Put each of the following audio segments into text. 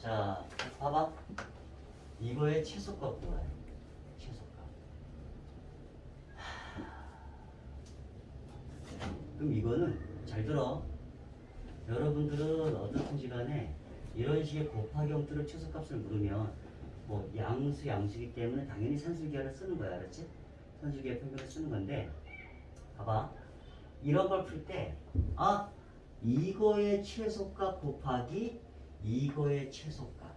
자, 봐봐. 이거의 최소값 구하래. 최소값. 하. 그럼 이거는 잘 들어. 여러분들은 어떻든 시간에 이런 식의 곱하기 형태로 최소값을 물으면 뭐 양수 양수기 때문에 당연히 산술기하를 쓰는 거야, 알았지? 산술기하 평균을 쓰는 건데 봐봐. 이런 걸 풀 때, 아, 이거의 최소값 곱하기 이거의 최소값.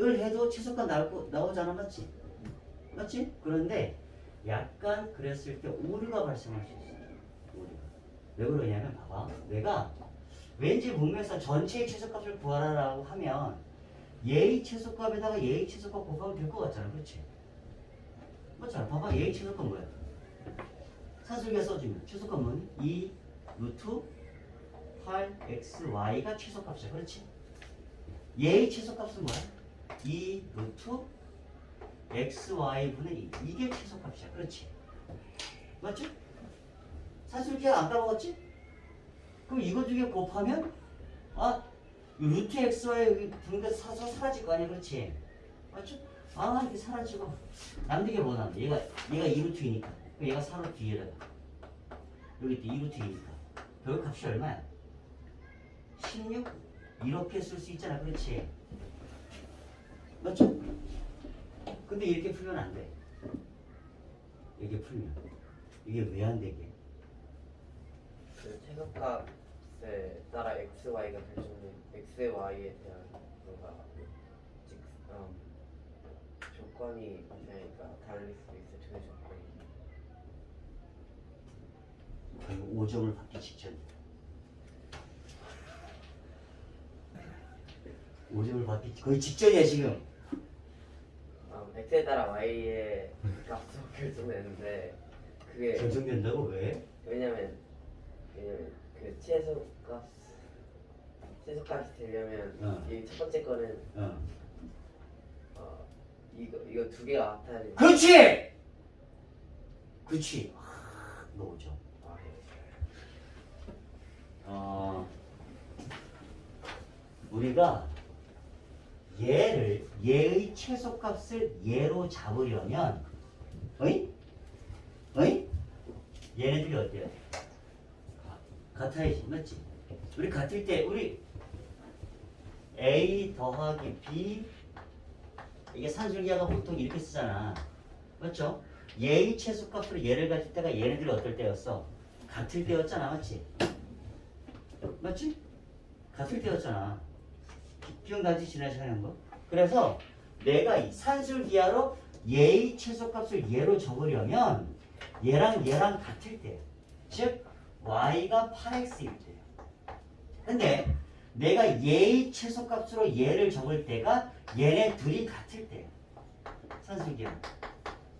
을 해도 최소값 나오고, 나오잖아, 맞지? 맞지? 그런데 약간 그랬을 때 오류가 발생할 수 있어. 오류가. 왜 그러냐면, 봐봐. 내가 왠지 문맥상 전체의 최소값을 구하라라고 하면 예의 최소값에다가 예의 최소값 곱하면 될 것 같잖아. 그렇지? 맞잖아. 봐봐. 예의 최소값 뭐야? 산술기에 써주면 최소값 뭐니? 2 루트 8xy가 최소값이야. 그렇지? 예의 최소값은 뭐야? 2 루트 xy분의 2. 이게 최소값이야. 그렇지? 맞지? 산술기에 안 까먹었지? 그럼 이거 중에 곱하면 아이 루트 xy 분가 사서 사라질 거 아니야 그렇지 맞죠? 아 이렇게 사라지고 남는 게 뭐나 얘가 얘가 2루트이니까 얘가 4루트 뒤에다가 여기 또 2루트이니까 별 값이 얼마야? 16? 이렇게 쓸 수 있잖아. 그렇지? 맞죠? 근데 이렇게 풀면 안돼. 이렇게 풀면. 이게 왜 안 되게? 그 최소값에 따라 x, y가 결정된 x, y에 대한 뭔가 직, 음, 조건이 발생하니까 달릴 수 있어 두 조건이 결국 5점을 받기 직전 5점을 받기 거의 직전이야 지금 음, x에 따라 y의 값으로 결정되는데 그게 결정된다고 왜? 왜냐면 왜냐면 그 최소값 최소값이 되려면 어. 이 첫 번째 거는 어. 어, 이거 이거 두 개가 같아야 돼. 그렇지! 그렇지 아, 너 5점 아, 어, 우리가 얘를 얘의 최소값을 얘로 잡으려면 어이? 어이? 얘네들이 어때요? 같아야지 맞지? 우리 같을 때 우리 A 더하기 B 이게 산술기하가 보통 이렇게 쓰잖아 맞죠? 얘의 최소값으로 얘를 가질 때가 얘네들이 어떨 때였어? 같을 때였잖아 맞지? 맞지? 같을 때였잖아. 기- 기억나지? 지난 시간에 한 거? 그래서 내가 이 산술 기하로 얘의 최소값을 얘로 적으려면 얘랑 얘랑 같을 때, 즉 y가 8x일 때요. 근데 내가 얘의 최소값으로 얘를 적을 때가 얘네 둘이 같을 때요. 산술 기하.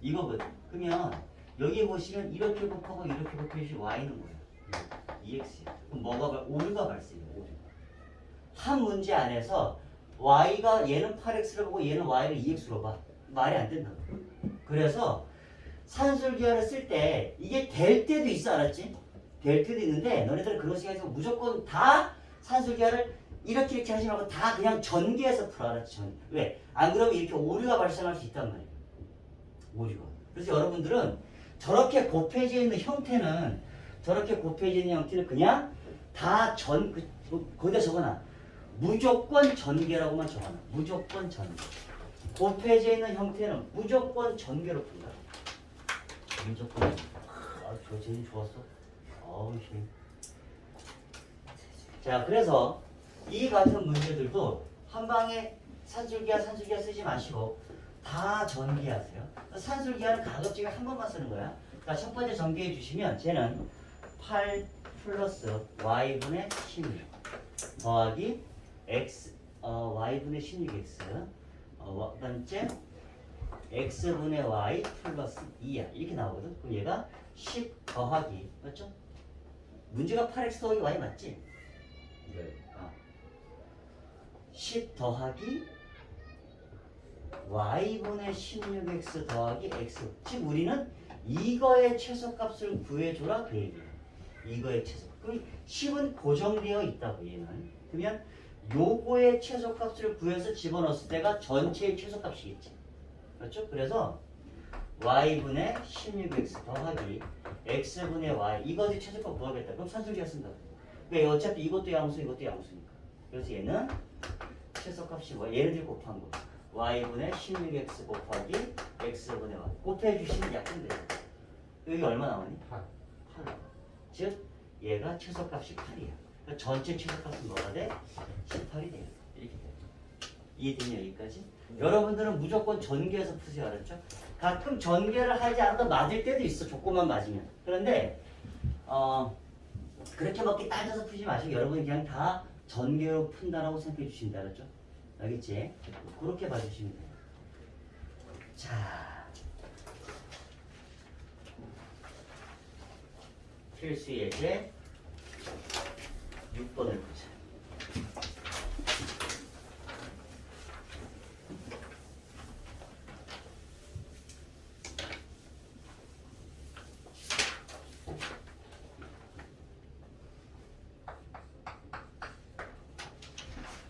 이거거든. 그러면 여기 보시면 이렇게 곱하고 이렇게 곱해주시 y는 뭐야? 2x. 그럼 뭐가 발- 오류가 발생해요. 오류. 한 문제 안에서 y가 얘는 8x를 보고 얘는 y를 2x로 봐. 말이 안 된다고. 그래서 산술기하를 쓸 때 이게 될 때도 있어 알았지? 될 때도 있는데 너네들은 그런 시간에서 무조건 다 산술기하를 이렇게 이렇게 하지 말고 다 그냥 전개해서 풀어 알았지? 전. 왜? 안 그러면 이렇게 오류가 발생할 수 있단 말이에요. 오류가. 그래서 여러분들은 저렇게 곱해져 있는 형태는 저렇게 곱해져 있는 형태를 그냥 다 전, 그, 뭐, 거기다 적어놔. 무조건 전개라고만 적어놔. 무조건 전개. 곱해져 있는 형태는 무조건 전개로 푼다. 무조건. 아, 저 재미 좋았어. 아우, 힘. 자, 그래서 이 같은 문제들도 한 방에 산술기하, 산술기하 쓰지 마시고 다 전개하세요. 산술기하는 가급적이 한 번만 쓰는 거야. 자, 첫 번째 전개해 주시면 쟤는 8 플러스 y분의 16 더하기 x 어, y분의 16x 어, 그 번째 x분의 y 플러스 2야 이렇게 나오거든 그럼 얘가 10 더하기 맞죠? 문제가 8x 더하기 y 맞지? 네. 어. 10 더하기 y분의 16x 더하기 x 즉 우리는 이거의 최소값을 구해줘라 그 얘기야 이거의 최소값 그럼 10은 고정되어 있다고 얘는. 그러면 요거의 최소값을 구해서 집어넣었을 때가 전체의 최소값이겠지. 그렇죠? 그래서 y분의 16x 더하기 x분의 y 이것이 최소값 구하겠다. 그럼 산술기가 쓴다. 왜 어차피 이것도 양수 이것도 양수니까. 그래서 얘는 최소값이 뭐 얘네들 곱한 거. y분의 16x 곱하기 x분의 y 곱해주시면 약분 돼요. 여기 얼마 나오니? 8. 8. 즉 얘가 최소값이 8이야. 그러니까 전체 최소값은 뭐가 돼? 18이 돼요. 이렇게 돼요. 이해되냐 여기까지? 여러분들은 무조건 전개해서 푸세요 알았죠? 가끔 전개를 하지 않아도 맞을 때도 있어 조건만 맞으면 그런데 어 그렇게 막 따져서 푸지 마시고 여러분이 그냥 다 전개로 푼다라고 생각해 주신다 알았죠? 알겠지? 그렇게 봐주시면 돼요 자 필수 예제 6번을 보자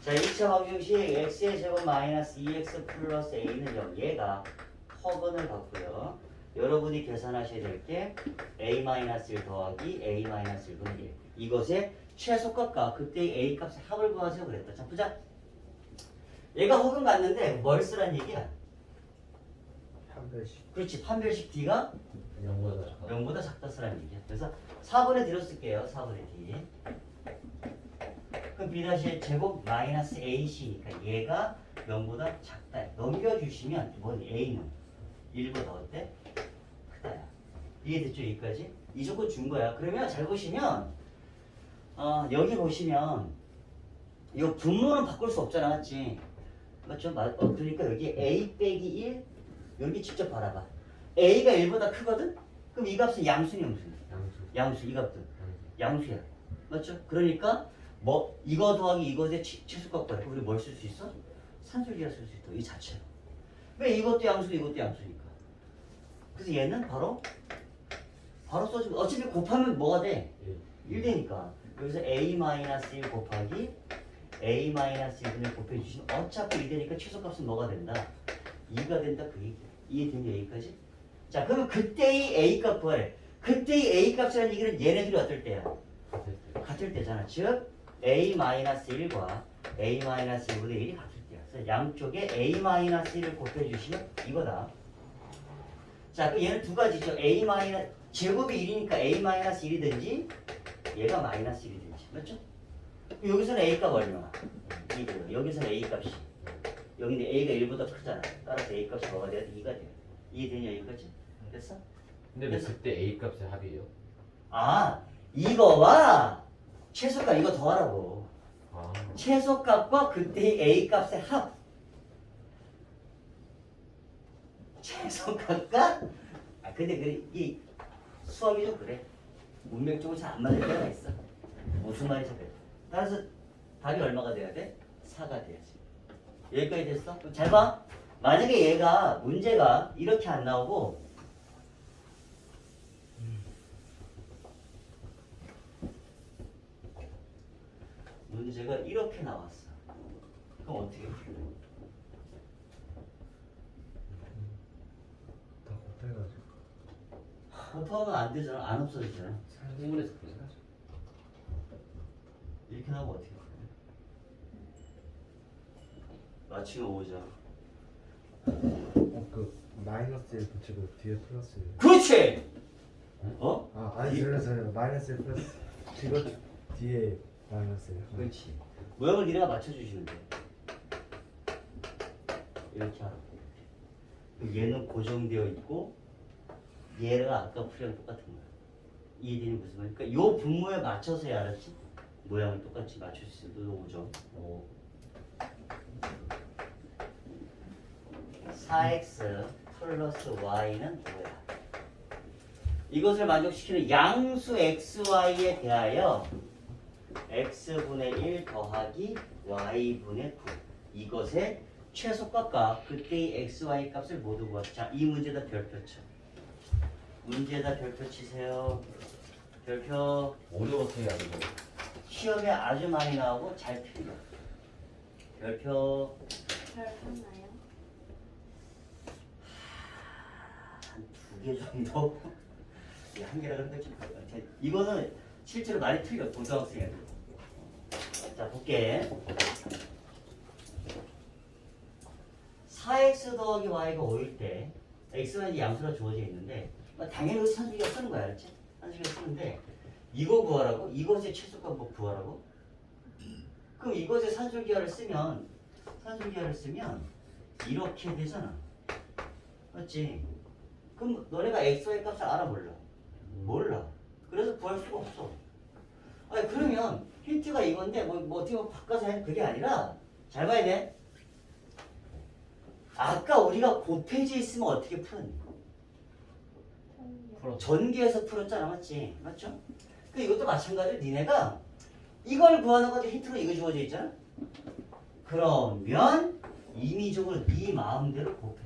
자, 2차 방정식 x의 제곱 마이너스 2x 플러스 a는 0. 얘가 허근을 받고요. 여러분이 계산하셔야 될 게 a 마이너스 1 더하기 a 마이너스 1분의 1. 이것의 최소값과 그때의 a 값의 합을 구하세요 그랬다. 자, 보자. 얘가 허근 갔는데 뭘 쓰란 얘기야? 판별식. 그렇지. 판별식 d가 0보다 작아. 0보다 작다 쓰라는 얘기야. 그래서 4분의 D로 쓸게요. 4분의 D. 그럼 B 다시 제곱 마이너스 AC니까 얘가 0보다 작다. 넘겨주시면 뭔 A는 1보다 어때? 크다야. 이해됐죠? 여기까지? 이 조건 준 거야. 그러면 잘 보시면 어, 여기 보시면 이 분모는 바꿀 수 없잖아. 맞지? 맞죠? 맞, 어, 그러니까 여기 A 빼기 1 여기 직접 바라봐. A가 1보다 크거든? 그럼 이 값은 양수니 양수니? 양수. 양수 이 값도 양수. 양수야. 맞죠? 그러니까 뭐 이거 더하기 이것의 치- 치수값 구해. 우리 뭘 쓸 수 있어? 산술기가 쓸 수 있다. 이 자체로. 왜 이것도 양수 이것도 양수니까. 그래서 얘는 바로 바로 써주면 어차피 곱하면 뭐가 돼? 1. 1 되니까. 여기서 a-1 곱하기 a-1분을 곱해주시면 어차피 2 되니까 최소값은 뭐가 된다? 2가 된다 그 얘기야. 이해되냐 여기까지? 자 그러면 그때의 a값 구하래. 그때의 a값이라는 얘기는 얘네들이 어떨 때야? 같을 때. 같을 때잖아. 즉 a-1과 a-1분의 1이 같을 때야. 그래서 양쪽에 a-1을 곱해주시면 이거다. 자, 그 얘는 두 가지죠. a 제곱이 1이니까 a-1이든지 얘가 마이너스 1이든지. 맞죠? 여기서는 a 값 얼마? 2고요. 여기서는 a 값이. 여기는 a가 1보다 크잖아. 따라서 a 값이 뭐가 돼야 돼? 2가 돼. 이해되냐 여기까지? 됐어? 근데 왜 그때 A 값의 합이에요? 아, 이거와 최소값 이거 더하라고. 아. 최소값과 그때의 A 값의 합. 최소값과 아 근데 그 이 수학이 좀 그래. 문맥적으로 잘안 맞을 때가 있어. 무슨 말인지. 따라서 답이 얼마가 돼야 돼? 4가 돼야지. 여기까지 됐어? 잘 봐. 만약에 얘가 문제가 이렇게 안 나오고 문제가 이렇게 나왔어. 그럼 어떻게 풀래? 다 곱해가지고 곱하면 안 되잖아. 안 없어지잖아. 흥분해서 그래. 이렇게 나오면 어떻게? 맞추면 5죠. 어, 그 마이너스 1 붙이고 뒤에 플러스 1 그렇지! 어? 아 아니 이- 전혀 전혀 마이너스 1 플러스 이거 뒤에 마이너스 1 그렇지. 모양을 니네가 맞춰주시면 돼. 이렇게 하라고. 얘는 고정되어 있고 얘가 아까 풀이랑 똑같은 거야. 이해되는 무슨 말이야? 그러니까 요 분모에 맞춰서 해야 알았지? 모양을 똑같이 맞출 수 있어. 너 5점. 오. 4x 플러스 y는 뭐야? 이것을 만족시키는 양수 xy에 대하여 x분의 1 더하기 y분의 9 이것의 최소값과 그때의 xy 값을 모두 구하자 자, 이 문제다 별표 쳐 문제다 별표 치세요 별표 오류버튼이 아니고 시험에 아주 많이 나오고 잘 틀려. 별표 별 하나요? 한 두 개 정도? 이게 한 개라 그런데 좀 그럴 것 같아. 이거는 실제로 많이 틀려, 고등학생애들. 자, 볼게. 4x 더하기 y가 5일 때 x는 이 양수가 주어져 있는데 뭐 당연히 여기 산수기가 쓰는 거야, 알지? 산수기가 쓰는데 이거 구하라고? 이것의 최소값 뭐 구하라고? 그럼 이것의 산술기하를 쓰면 산술기하를 쓰면 이렇게 되잖아. 맞지? 그럼 너네가 xy 값을 알아 몰라? 몰라. 그래서 구할 수가 없어. 아니 그러면 힌트가 이건데 뭐, 뭐 어떻게 보면 바꿔서 해 그게 아니라 잘 봐야 돼. 아까 우리가 곱해져 있으면 어떻게 풀었니? 풀어 전개해서 풀었잖아, 맞지? 맞죠? 그 이것도 마찬가지로 니네가 이걸 구하는 건데 힌트로 이거 주어져 있잖아. 그러면 임의적으로 네 마음대로 곱해.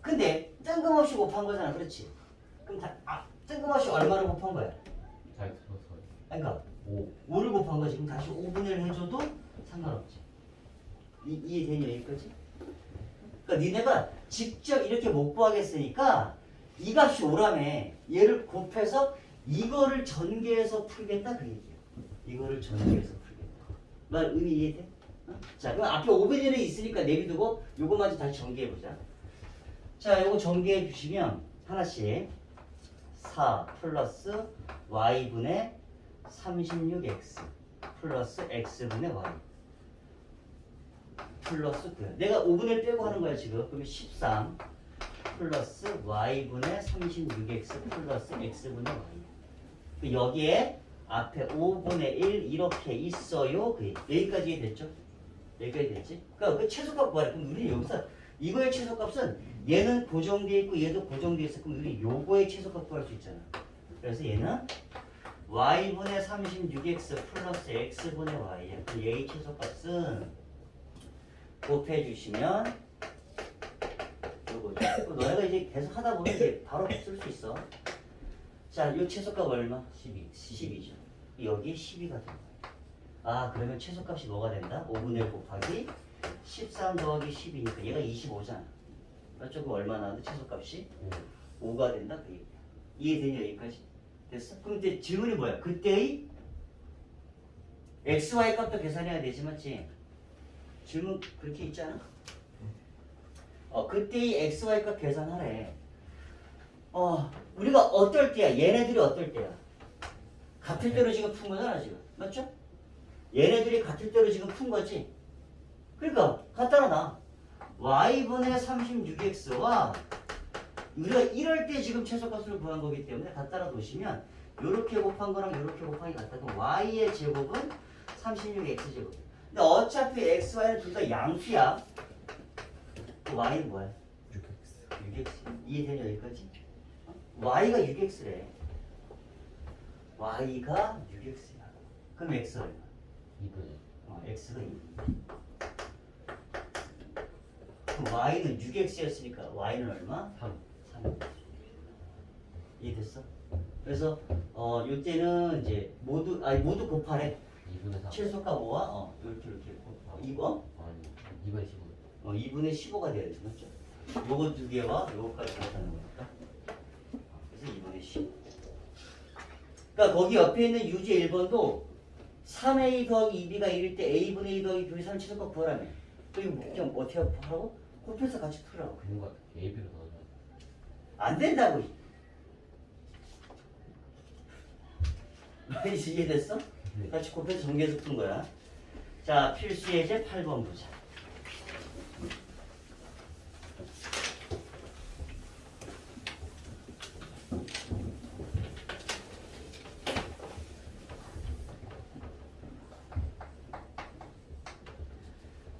근데 뜬금없이 곱한 거잖아, 그렇지? 그럼 다 아, 뜬금없이 얼마를 곱한 거야? 잘 들었어요 그러니까 5 5를 곱한 거지. 그럼 다시 5분의 1 해줘도 상관없지. 이, 이해되니 여기까지? 그러니까 니네가 직접 이렇게 못 구하겠으니까 이 값이 5라며 얘를 곱해서 이거를 전개해서 풀겠다 그 얘기야. 이거를 전개해서 풀겠다. 말 의미 이해돼? 어? 자 그럼 앞에 5분의 1이 있으니까 내비두고 요거만 좀 다시 전개해보자. 자 요거 전개해 주시면 하나씩 4 플러스 y분의 36x 플러스 x분의 y 플러스 9 내가 5분의 1 빼고 하는 거야 지금 그러면 13 플러스 y분의 36x 플러스 x분의 y 그 여기에 앞에 5분의 1 이렇게 있어요 그 여기까지 됐죠? 여기까지 됐지? 그러니까 그 최소값 구하래 그럼 우리 여기서 이거의 최소값은 얘는 고정되어 있고 얘도 고정되어 있어 그럼 우리 요거의 최소값 구할 수 있잖아 그래서 얘는 y분의 36x 플러스 x분의 y야. 그 얘의 최소값은 곱해 주시면 요거죠. 그 너네가 이제 계속 하다 보면 이제 바로 쓸 수 있어. 자, 요 최소값 얼마? 12. 10이죠. 여기에 12가 된 거야. 아, 그러면 최소값이 뭐가 된다? 5분의 1 곱하기 13 더하기 10이니까 얘가 25잖아. 맞죠? 그 얼마 나왔는데 최소값이? 5 가 된다 그 얘기야. 이해되냐 여기까지? 됐어? 그럼 이제 질문이 뭐야? 그때의 x, y 값도 계산해야 되지 맞지? 질문 그렇게 있잖아. 어 그때의 x, y 값 계산하래. 어 우리가 어떨 때야? 얘네들이 어떨 때야? 같을 때로 지금 푼 거잖아 지금 맞죠? 얘네들이 같을 때로 지금 푼 거지. 그러니까 갖다 놔. y분의 36x와 우리가 이럴 때 지금 최소값을 구한 거기 때문에 갖다 놓으시면 이렇게 곱한 거랑 이렇게 곱한 게 같다. 그럼 y의 제곱은 36x 제곱. 근데 어차피 x, y는 둘 다 양수야. 그 y는 뭐야? 6x 6x. 이해되냐 여기까지? 어? y가 6x래. y가 6x야. 그럼 x 얼마? 2분의 어, x가 2. 그럼 y는 6x였으니까 y는 얼마? 3 3. 이해됐어? 그래서 어 요때는 이제 모두 아니 모두 곱하래. 2분의 3 최소값 5와 어 이렇게 이렇게 곱- 이거 아니 2분의 15 어 2분의 15가 돼야 되지 맞죠? 요거 두 개와 요거까지 곱하는 거니까. 그래서 2분의 15. 그러니까 거기 옆에 있는 유제 1번도 3a 더하기 2b가 1일 때 a분의 2 더하기 b의 3 최소값 구하라며. 그리고 그냥 어떻게 하고? 곱해서 같이 풀으라고. 그런 거 같아 AB로 넣어줘야 돼안 된다고. 이제 이해됐어? 네. 같이 곱해서 정리해서 푼 거야. 자, 필수 예제 8번 보자.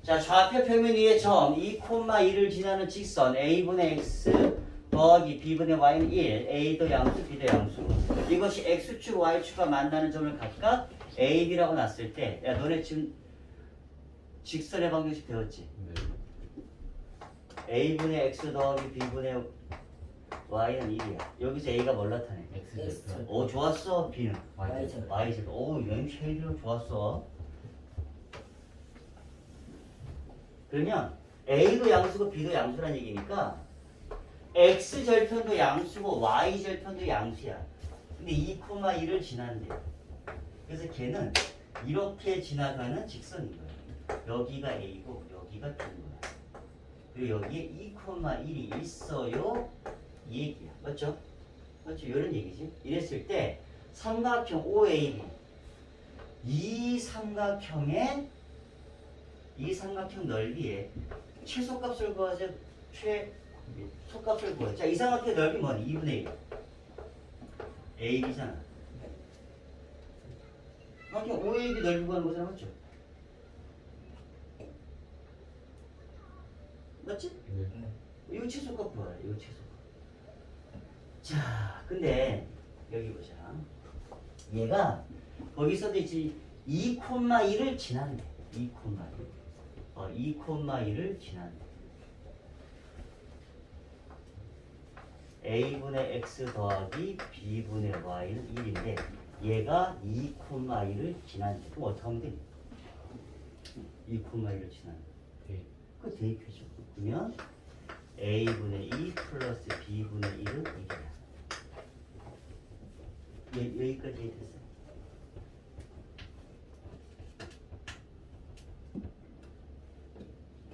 자, 좌표 평면 위에 점 2,2를 지나는 직선 a분의 x 더하기 b분의 y는 1, a도 양수, b도 양수. 이것이 x축, y축과 만나는 점을 각각 a, b라고 놨을 때, 야, 너네 지금 직선의 방정식 배웠지? 네 a분의 x 더하기 b분의 y는 1이야. 여기서 a가 뭘 나타내? X. 제곱 오 좋았어. b는 Y 제곱. y 제곱. 오 이건 쉐이드로 좋았어. 그러면 a도 양수고 b도 양수란 얘기니까 x 절편도 양수고 y 절편도 양수야. 근데 2,1을 지난대. 그래서 걔는 이렇게 지나가는 직선인 거야. 여기가 a고 여기가 b인 거야. 그리고 여기에 2,1이 있어요. 이 얘기야. 맞죠? 맞죠? 이런 얘기지. 이랬을 때 삼각형 OAB 이 삼각형의 이 삼각형 넓이에 최소값을 구하자 최소값을 구하자. 자, 이 삼각형 넓이 뭐니? 2분의 1. AB잖아. 삼각형 OAB 넓이 구하는 거잖아. 맞죠? 맞지? 네. 이거 최소값 구하라. 이거 최소값. 자, 근데 여기 보자. 얘가 거기서도 이제 2,1을 지난대. 2,1. 어, 2,1을 지난대. A분의 x 더하기 b분의 y는 1인데 얘가 2,1을 지난대. 그럼 어떻게 하면 돼? 2,1을 지난대. 네. 그 대입해줘. 그러면 a분의 2 플러스 b분의 1은 1이야. 여, 여기까지 됐어.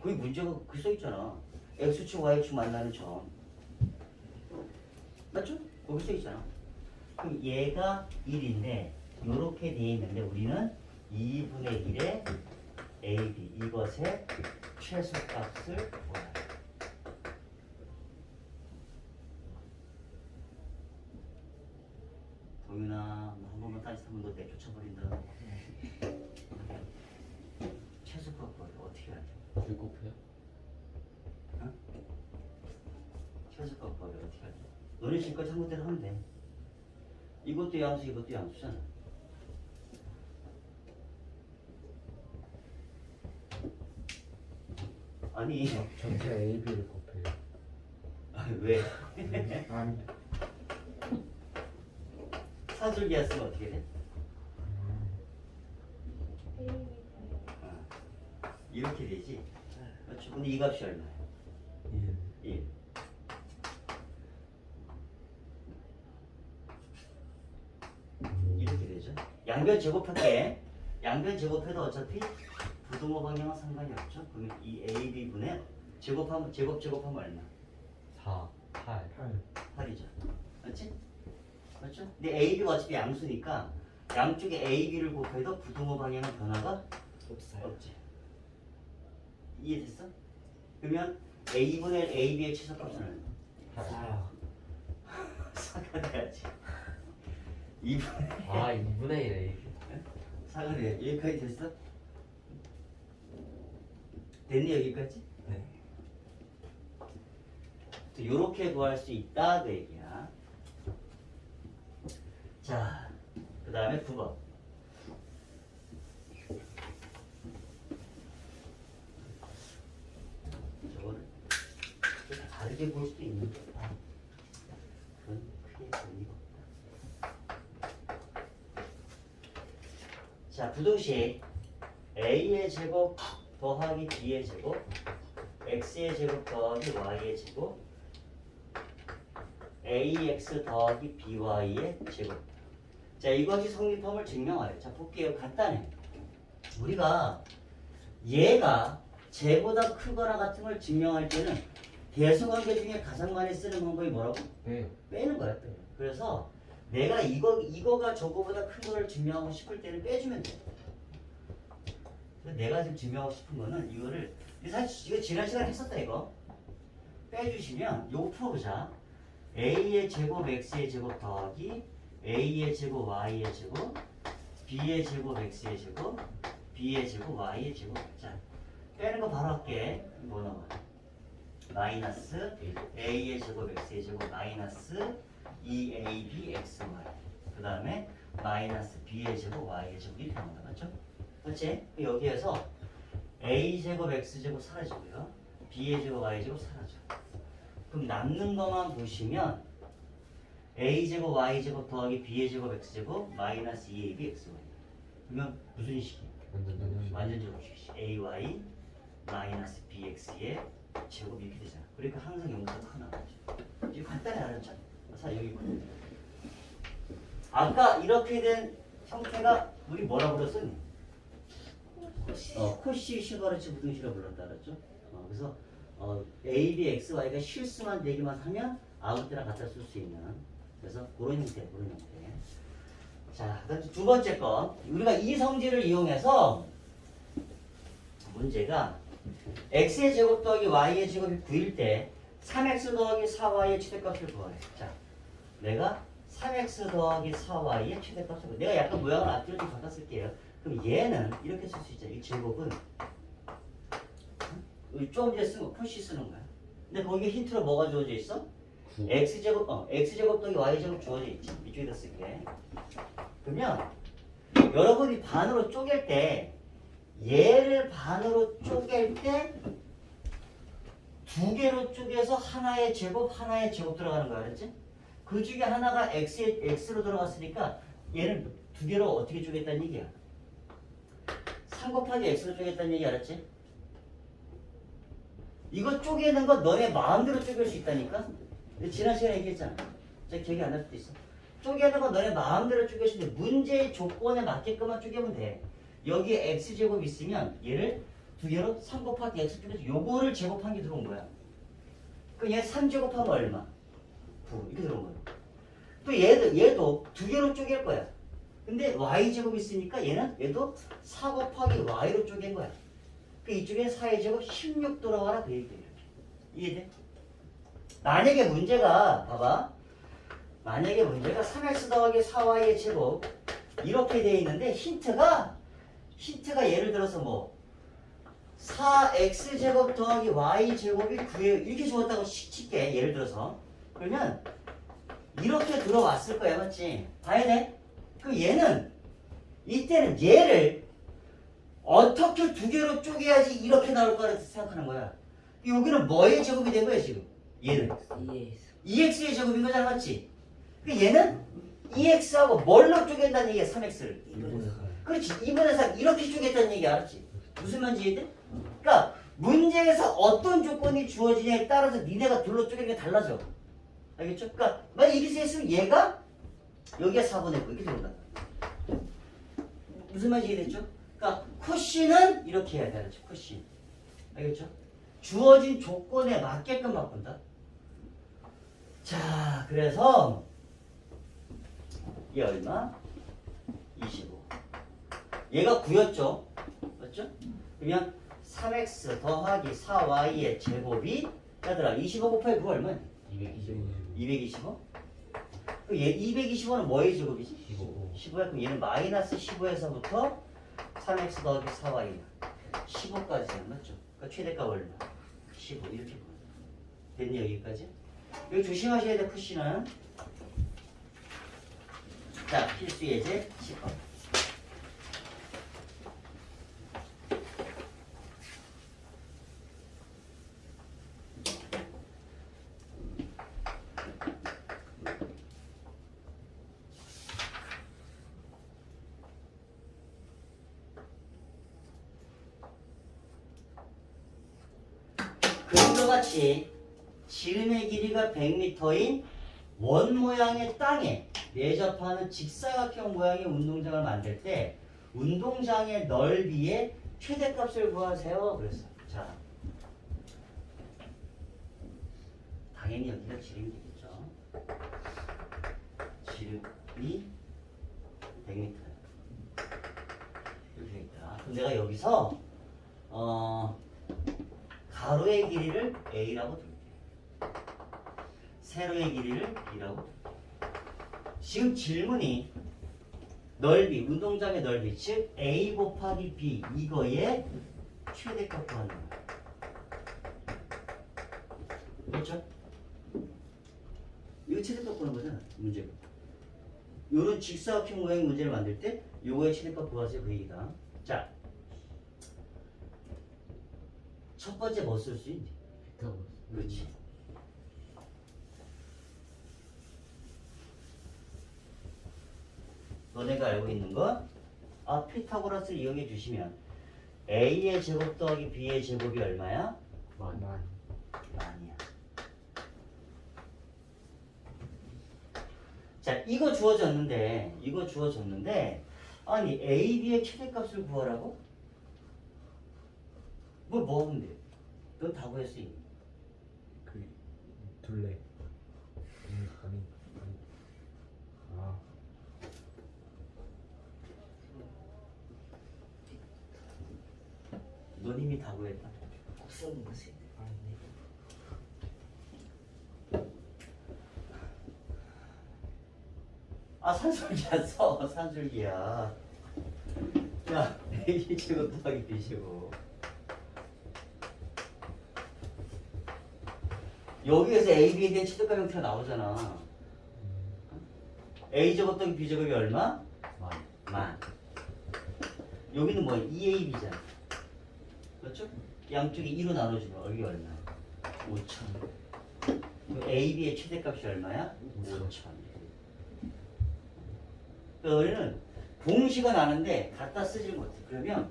거기 문제가 그 써있잖아. x축, y축 만나는 점. 맞죠? 거기 써 있잖아. 그럼 얘가 1인데 요렇게 돼 있는데 우리는 2분의 1에 ab 이것의 최소값을 구하라. 동윤아 뭐한 번만 따지면 너 내쫓아버린다. 최소값 구하라 어떻게 하냐? 줄 곱해요? 최소값 구하라 어떻게 하냐? 너네 지금까지 한 것대로 하면 돼. 이것도 양수 이것도 양수잖아. 아니 전체 AB를 곱해요. 아니, 왜 아니. 사줄기야 쓰면 어떻게 돼? 아, 이렇게 되지. 맞죠? 근데 이 값이 얼마야? 1. 1. 이렇게 되죠. 양변 제곱할게. 양변 제곱해도 어차피 부동호 방향은 상관이 없죠. 그러면 이 AB 분의 제곱하면 제곱 제곱하면 얼마? 4, 8 8. 8이죠. 맞지? 맞죠? 근데 AB가 어차피 양수니까 양쪽에 AB를 곱해도 부동호 방향은 변화가 없어요. 없지. 이해됐어? 그러면 A분의 AB의 최소값은 얼마? 4요. 사가 돼야지. 2분의 아 2분의 1에 사가 돼. 여기까지 됐어? 됐니 여기까지? 네. 또 요렇게 구할 수 있다 그 얘기야. 자, 그 다음에 9번. 저거를 좀 다르게 볼 수도 있는데 아, 그건 크게 의미가 없다. 자, 부등식 a의 제곱 더하기 b의 제곱 x의 제곱 더하기 y의 제곱 ax 더하기 by의 제곱 자 이것이 성립함을 증명하래 자 볼게요 간단해 우리가 얘가 쟤보다 크거나 같은 걸 증명할 때는 대수관계 중에 가장 많이 쓰는 방법이 뭐라고? 네. 빼는 거야 빼. 그래서 내가 이거 이거가 저거보다 큰 거를 증명하고 싶을 때는 빼주면 돼. 내가 지금 증명하고 싶은 거는 이거를 이거 사실 이거 지난 시간에 했었다 이거 빼주시면 요거 풀어보자. a의 제곱 x의 제곱 더하기 a의 제곱 y의 제곱 b의 제곱 x의 제곱 b의 제곱 y의 제곱 자 빼는 거 바로 할게 뭐 나와 마이너스 a의 제곱 x의 제곱 마이너스 2ab xy 그 다음에 마이너스 b의 제곱 y의 제곱 이렇게 나온다 맞죠? 그렇지? 여기에서 a 제곱 x 제곱 사라지고요. B의 제곱 y의 제곱 사라져. 그럼 남는 것만 보시면 a제곱 y제곱 더하기 b의 제곱 x제곱 마이너스 2ab xy 그러면 무슨 식이? 완전 완전 완전 제곱식 ay 마이너스 bx의 제곱 이렇게 되잖아. 그러니까 항상 0보다 크게 나오죠 이거 간단히 알았죠? 자 여기 아까 이렇게 된 형태가 우리 뭐라 불렀었니? 어, 코시 슈바르츠 부등식이라 불렀다 알았죠? 어, 그래서 어, A, B, X, Y가 실수만 되기만 하면 아무 때나 갖다 쓸 수 있는 그래서 그런 형태, 그런 형태. 자, 그다음 두 번째 거 우리가 이 성질을 이용해서 문제가 x의 제곱 더하기 y의 제곱이 9일 때 3x 더하기 4y의 최대값을 구하래. 자, 내가 3x 더하기 4y의 최대값을. 내가 약간 모양을 앞뒤로 좀 바꿨을게요. 그럼 얘는 이렇게 쓸 수 있잖아. 이 제곱은 응? 조금 전에 쓴 거, 푸시 쓰는 거야. 근데 거기에 힌트로 뭐가 주어져 있어? 구. x 제곱, 어, x 제곱 더하기 y 제곱 주어져 있지. 이쪽에다 쓸게. 그러면 여러분이 반으로 쪼갤 때 얘를 반으로 쪼갤 때 두 개로 쪼개서 하나의 제곱 하나의 제곱 들어가는 거야 알았지? 그 중에 하나가 x에, x로 들어갔으니까 얘는 두 개로 어떻게 쪼갰다는 얘기야 3 곱하기 x로 쪼갰다는 얘기 알았지? 이거 쪼개는 거 너네 마음대로 쪼갤 수 있다니까? 지난 시간에 얘기했잖아 자 기억이 안 날 수도 있어 쪼개는 건 너네 마음대로 쪼갤 수 있는데 문제의 조건에 맞게끔만 쪼개면 돼. 여기에 x제곱 있으면 얘를 두 개로 3 곱하기 x 쪼개서 요거를 제곱한 게 들어온 거야. 그럼 얘 3제곱하면 얼마? 9 이렇게 들어온 거야. 또 얘도 얘도 두 개로 쪼갤 거야. 근데 y제곱 있으니까 얘는 얘도 4 곱하기 y로 쪼갠 거야. 그 이쪽에 4의 제곱 16 돌아와라 그 얘기야. 이해돼? 만약에 문제가 봐봐. 만약에 문제가 3x 더하기 4y의 제곱 이렇게 돼 있는데 힌트가 힌트가 예를 들어서 뭐 4x 제곱 더하기 y 제곱이 9에 이렇게 주었다고 시- 칠게 예를 들어서 그러면 이렇게 들어왔을 거야 맞지? 봐야 돼? 그 얘는 이때는 얘를 어떻게 두 개로 쪼개야지 이렇게 나올 거라 생각하는 거야 여기는 뭐의 제곱이 된 거야 지금 얘는 ES 2x의 제곱인 거잖아 맞지? 그 얘는 2x하고 뭘로 쪼갠다는 얘기야 3x를 그렇지 2분의 3 이렇게 쪼갰다는 얘기 알았지? 무슨 말인지 이해돼? 그러니까 문제에서 어떤 조건이 주어지냐에 따라서 니네가 둘로 쪼개는 게 달라져 알겠죠? 그러니까 만약 이렇게 했으면 얘가 여기가 4분의 9 이렇게 들어온다 무슨 말인지 이해됐죠? 그러니까 코시는 이렇게 해야 돼 알았죠? 코시 알겠죠? 주어진 조건에 맞게끔 바꾼다 자, 그래서 얘 얼마? 25. 얘가 9였죠? 맞죠? 그러면 3x 더하기 4y의 제곱이 얘들아 25 곱하기 9 얼마야? 220 225? 그럼 얘 225는 뭐의 제곱이지? 15 15야 그럼 얘는 마이너스 15에서부터 3x 더하기 4y 15까지 맞죠? 그러니까 최대값 얼마? 15 이렇게 보면 됐니 여기까지? 여기 조심하셔야 돼 푸시는 자 필수 예제 10번 그림과 같이 지름의 100m인 원 모양의 땅에 내접하는 직사각형 모양의 운동장을 만들 때 운동장의 넓이의 최대값을 구하세요. 그랬어. 자, 당연히 여기가 지름이 되겠죠. 지름이 100m야. 이렇게 되겠다. 그럼 내가 여기서 어. 가로의 길이를 A라고 둘게. 세로의 길이를 B라고. 지금 질문이 넓이, 운동장의 넓이, 즉 A 곱하기 B 이거의 최대값 구하는 거야. 그렇죠? 이거 최대값 구하는 거잖아, 문제가. 요런 직사각형 모양의 문제를 만들 때 요거의 최대값 구하세요, 그 얘기다. 자, 첫 번째 뭐 쓸 수 있니? 그렇지. 너네가 알고 있는 거 아, 피타고라스를 이용해 주시면 a의 제곱 더하기 b의 제곱이 얼마야? 만. 만. 만이야. 자, 이거 주어졌는데, 이거 주어졌는데, 아니, A, B의 최대값을 구하라고? 뭘 뭐 하면 돼? 넌다 구했어, 이미. 그 둘레. 음, 아니 아니. 아 넌 이미 다 구했다. 꼭 쓰는 거지. 아, 산술기야, 써. 산술기야. 야, A 제곱 더하기 B 제곱. 여기에서 A, B에 대한 최대값 형태가 나오잖아. A 제곱 더하기 B 제곱이 얼마? 만. 만. 여기는 뭐 2AB잖아. 양쪽이 2로 나눠주면 여기 얼마야? 5천. AB의 최대값이 얼마야? 5천. 그 우리는 공식은 아는데 갖다 쓰질 못해. 그러면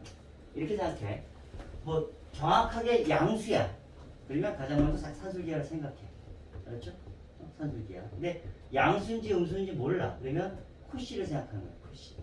이렇게 생각해. 뭐 정확하게 양수야. 그러면 가장 먼저 사- 산술기하를 생각해. 그렇죠? 어, 산술기하. 근데 양수인지 음수인지 몰라. 그러면 코씨를 생각하는 거야. 코씨.